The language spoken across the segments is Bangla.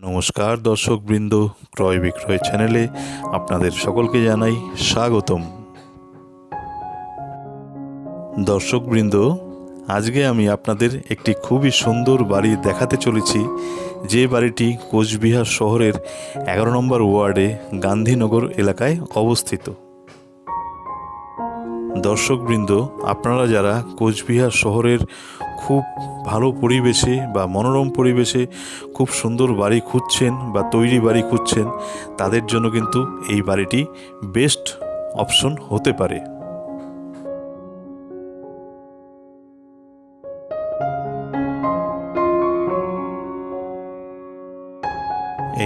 নমস্কার দর্শকবৃন্দ, ক্রয় বিক্রয় চ্যানেলে আপনাদের সকলকে জানাই স্বাগতম। দর্শকবৃন্দ, আজকে আমি আপনাদের একটি খুবই সুন্দর বাড়ি দেখাতে চলেছি, যে বাড়িটি কোচবিহার শহরের এগারো নম্বর ওয়ার্ডে গান্ধীনগর এলাকায় অবস্থিত। দর্শকবৃন্দ, আপনারা যারা কোচবিহার শহরের খুব ভালো পরিবেশে বা মনোরম পরিবেশে খুব সুন্দর বাড়ি খুঁজছেন বা তৈরি বাড়ি খুঁজছেন, তাদের জন্য কিন্তু এই বাড়িটি বেস্ট অপশন হতে পারে।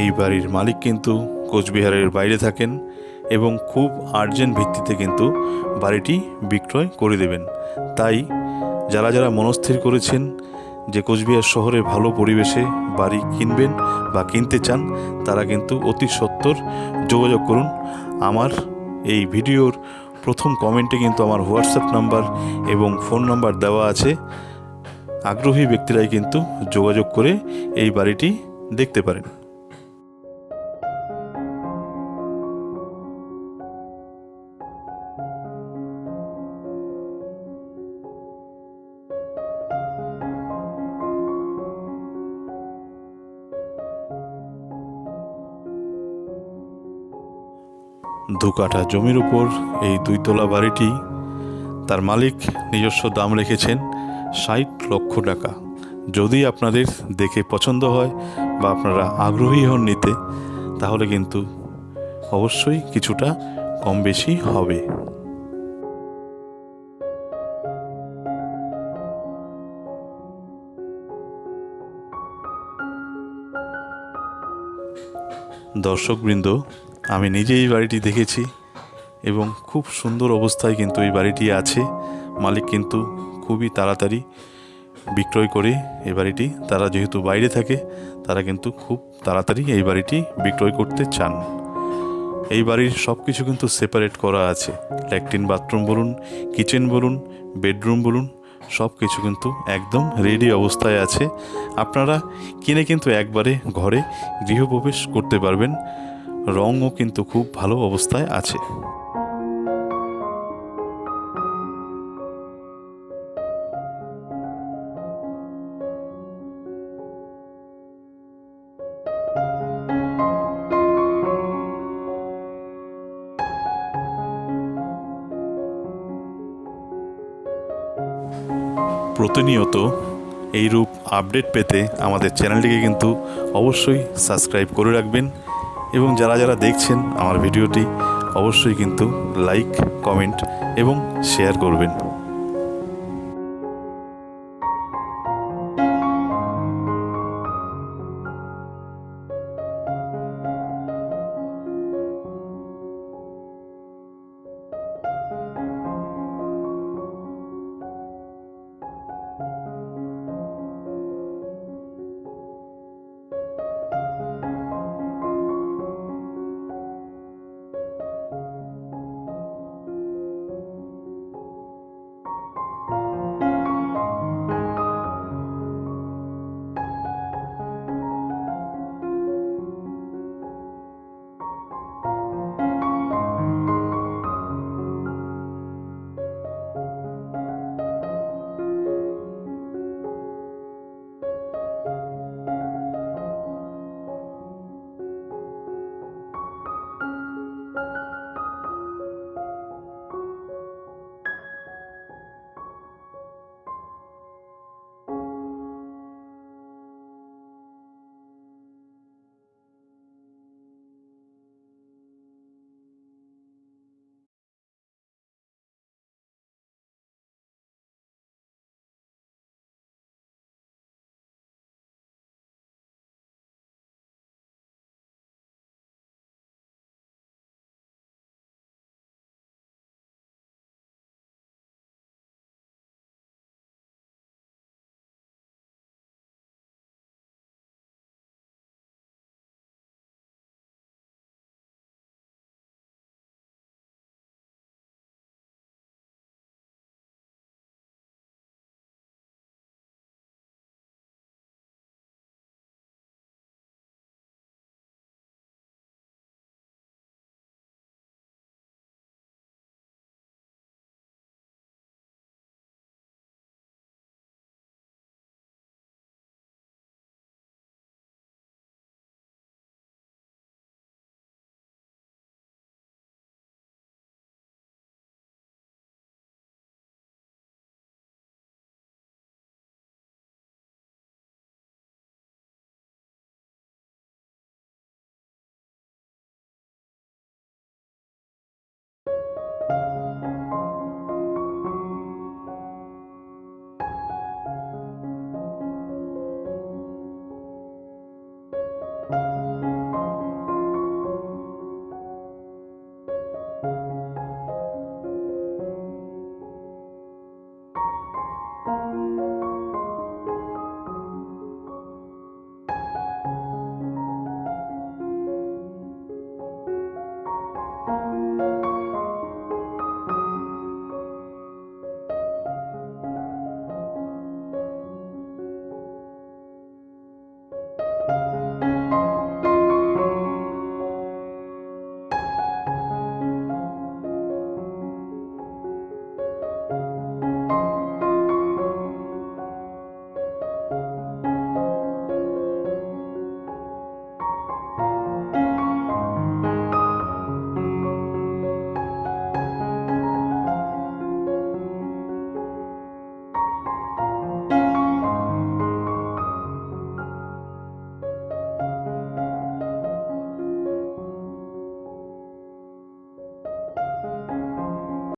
এই বাড়ির মালিক কিন্তু কোচবিহারের বাইরে থাকেন। এবং খুব আর্জেন্ট ভিত্তিতে কিন্তু বাড়িটি বিক্রয় করে দেবেন। তাই যারা যারা মনস্থির করেছেন যে কোচবিহার শহরে ভালো পরিবেশে বাড়ি কিনবেন বা কিনতে চান, তারা কিন্তু অতি সত্বর যোগাযোগ করুন। আমার এই ভিডিওর প্রথম কমেন্টে কিন্তু আমার হোয়াটসঅ্যাপ নাম্বার এবং ফোন নাম্বার দেওয়া আছে। আগ্রহী ব্যক্তিরাই কিন্তু যোগাযোগ করে এই বাড়িটি দেখতে পারেন। দু কাঠা জমির উপর এই দুইতলা বাড়িটি তার মালিক নিজস্ব দাম রেখেছেন ষাট লক্ষ টাকা। যদি আপনাদের দেখে পছন্দ হয় বা আপনারা আগ্রহী হন নিতে, তাহলে কিন্তু অবশ্যই কিছুটা কম বেশি হবে। দর্শকবৃন্দ আমি নিজে এই বাড়িটি দেখেছি এবং খুব সুন্দর অবস্থায় কিন্তু এই বাড়িটি আছে। মালিক কিন্তু খুবই তাড়াতাড়ি বিক্রয় করে এই বাড়িটি, তারা যেহেতু বাইরে থাকে, তারা কিন্তু খুব তাড়াতাড়ি এই বাড়িটি বিক্রয় করতে চান। এই বাড়ির সব কিছু কিন্তু সেপারেট করা আছে। ল্যাট্রিন বাথরুম বলুন, কিচেন বলুন, বেডরুম বলুন সব কিছু কিন্তু একদম রেডি অবস্থায় আছে। আপনারা কিনে কিন্তু একবারে ঘরে গৃহপ্রবেশ করতে পারবেন। রঙও কিন্তু খুব ভালো অবস্থায় আছে। প্রতিনিয়ত এই রূপ আপডেট পেতে আমাদের চ্যানেলটিকে কিন্তু অবশ্যই সাবস্ক্রাইব করে রাখবেন। এবং যারা যারা দেখছেন আমার ভিডিওটি অবশ্যই কিন্তু লাইক কমেন্ট এবং শেয়ার করবেন।